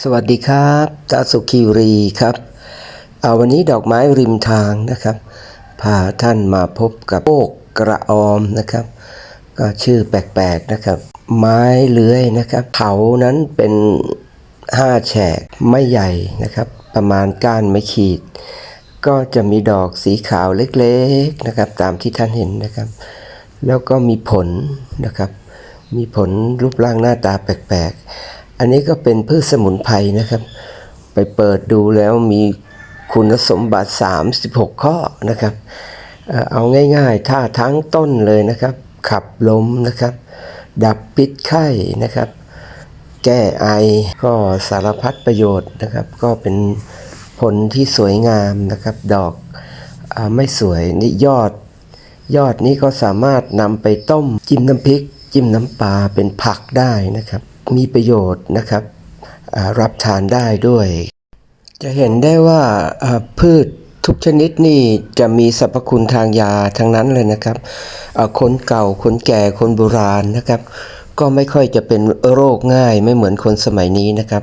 สวัสดีครับตาสุขีรีครับเอาวันนี้ดอกไม้ริมทางนะครับ พาท่านมาพบกับโอกกระออมนะครับ ก็ชื่อแปลกๆนะครับ ไม้เลื้อยนะครับเขานั้นเป็นห้าแฉกไม่ใหญ่นะครับ ประมาณก้านไม่ขีด ก็จะมีดอกสีขาวเล็กๆนะครับ ตามที่ท่านเห็นนะครับ แล้วก็มีผลนะครับ มีผลรูปร่างหน้าตาแปลกๆ อันนี้ก็เป็นพืชสมุนไพรนะครับ ไปเปิดดูแล้วมีคุณสมบัติ 36 ข้อนะครับ เอาง่ายๆถ้าทั้งต้นเลยนะครับ ขับลมนะครับ ดับพิษไข้นะครับ แก้ไอก็สารพัดประโยชน์นะครับ ก็เป็นผลที่สวยงามนะครับ ดอกอไม่สวยนี่ยอด ยอดนี้ก็สามารถนำไปต้ม จิ้มน้ำพริก จิ้มน้ำปลาเป็นผักได้นะครับ มีประโยชน์นะครับรับทานได้ด้วย จะเห็นได้ว่าพืชทุกชนิดนี่จะมีสรรพคุณทางยาทั้งนั้นเลยนะครับ คนเก่า คนแก่ คนโบราณนะครับ ก็ไม่ค่อยจะเป็นโรคง่ายไม่เหมือนคนสมัยนี้นะครับ